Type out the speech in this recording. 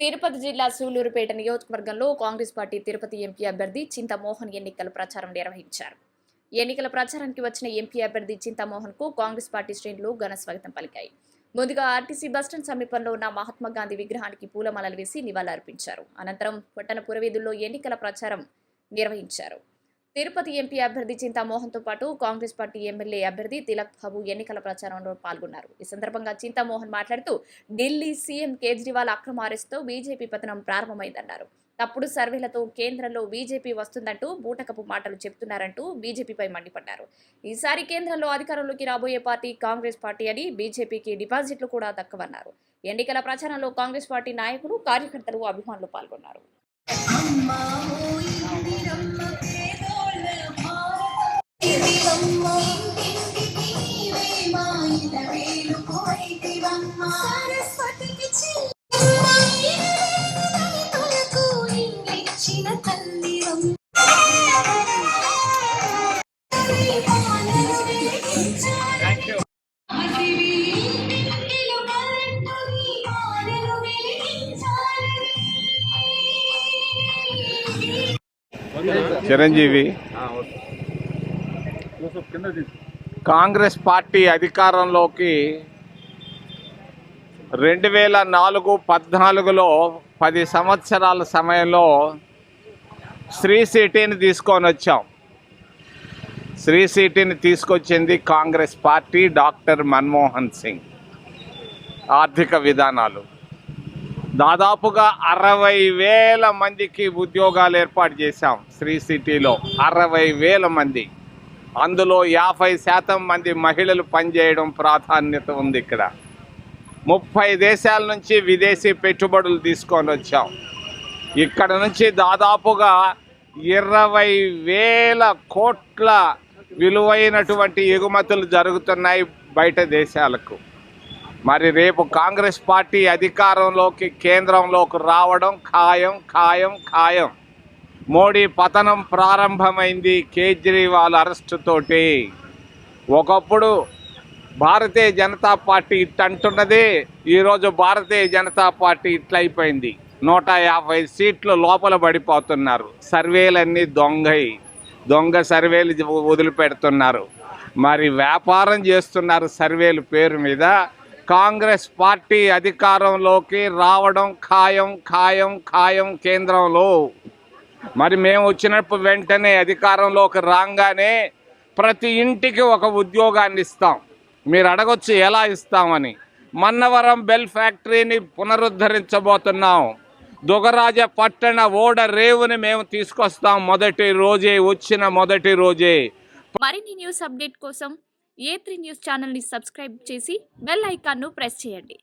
తిరుపతి జిల్లా సూలూరుపేట నియోజకవర్గంలో Congress party Tirupati MP అభ్యర్థి చింతమోహన్ ఎన్నికల ప్రచారం నిర్వహించారు. ఎన్నికల ప్రచారానికి వచ్చిన ఎంపీ అభ్యర్థి చింతమోహన్కు కాంగ్రెస్ పార్టీ శ్రేణులు ఘన స్వాగతం పలికాయి. ముందుగా ఆర్టీసీ బస్టాండ్ సమీపంలో ఉన్న మహాత్మా గాంధీ విగ్రహానికి పూలమాలలు వేసి నివాళులర్పించారు. అనంతరం పట్టణ పురవీధుల్లో ఎన్నికల ప్రచారం నిర్వహించారు. తిరుపతి ఎంపీ అభ్యర్థి చింతామోహన్తో పాటు కాంగ్రెస్ పార్టీ ఎమ్మెల్యే అభ్యర్థి తిలక్ బాబు ఎన్నికల ప్రచారంలో పాల్గొన్నారు. ఈ సందర్భంగా చింతామోహన్ మాట్లాడుతూ ఢిల్లీ సీఎం కేజ్రీవాల్ అక్రమ అరెస్టుతో బీజేపీ పతనం ప్రారంభమైందన్నారు. తప్పుడు సర్వేలతో కేంద్రంలో బీజేపీ వస్తుందంటూ బూటకపు మాటలు చెప్తున్నారంటూ బీజేపీపై మండిపడ్డారు. ఈసారి కేంద్రంలో అధికారంలోకి రాబోయే పార్టీ కాంగ్రెస్ పార్టీ అని బీజేపీకి డిపాజిట్లు కూడా దక్కవన్నారు. ఎన్నికల ప్రచారంలో కాంగ్రెస్ పార్టీ నాయకులు కార్యకర్తలు అభిమానులు పాల్గొన్నారు. చిరంజీవి. కాంగ్రెస్ పార్టీ అధికారంలోకి రెండు వేల నాలుగు పద్నాలుగులో పది సంవత్సరాల సమయంలో శ్రీ సిటీని తీసుకొని వచ్చాం. శ్రీ సిటీని తీసుకొచ్చింది కాంగ్రెస్ పార్టీ డాక్టర్ మన్మోహన్ సింగ్. ఆర్థిక విధానాలు. దాదాపుగా అరవై వేల మందికి ఉద్యోగాలు ఏర్పాటు చేశాం శ్రీ సిటీలో. అరవై వేల మంది. అందులో యాభై శాతం మంది మహిళలు పనిచేయడం ప్రాధాన్యత ఉంది ఇక్కడ. ముప్పై దేశాల నుంచి విదేశీ పెట్టుబడులు తీసుకొని వచ్చాం. ఇక్కడ నుంచి దాదాపుగా ఇరవై వేల కోట్ల విలువైనటువంటి ఎగుమతులు జరుగుతున్నాయి బయట దేశాలకు. మరి రేపు కాంగ్రెస్ పార్టీ అధికారంలోకి కేంద్రంలోకి రావడం ఖాయం ఖాయం ఖాయం. మోడీ పతనం ప్రారంభమైంది కేజ్రీవాల్ అరెస్టుతోటి. ఒకప్పుడు భారతీయ జనతా పార్టీ ఇట్ అంటున్నది. ఈరోజు భారతీయ జనతా పార్టీ ఇట్లయిపోయింది. నూట యాభై సీట్లు లోపల పడిపోతున్నారు. సర్వేలన్నీ దొంగయి. దొంగ సర్వేలు వదిలిపెడుతున్నారు. మరి వ్యాపారం చేస్తున్నారు సర్వేలు పేరు మీద. కాంగ్రెస్ పార్టీ అధికారంలోకి రావడం ఖాయం ఖాయం ఖాయం కేంద్రంలో. మరి మేము వచ్చినప్పుడు వెంటనే అధికారంలోకి రాగానే ప్రతి ఇంటికి ఒక ఉద్యోగాన్ని ఇస్తాం. మీరు అడగొచ్చు ఎలా ఇస్తామని. మన్నవరం బెల్ ఫ్యాక్టరీని పునరుద్ధరించబోతున్నాం. దుగరాజ పట్టణ ఓడ రేవుని మేము తీసుకొస్తాం మొదటి రోజే వచ్చిన మొదటి రోజే. మరిన్ని న్యూస్ అప్డేట్ కోసం ఏ త్రీ న్యూస్ ఛానల్ని సబ్స్క్రైబ్ చేసి బెల్ ఐకాన్ను ప్రెస్ చేయండి.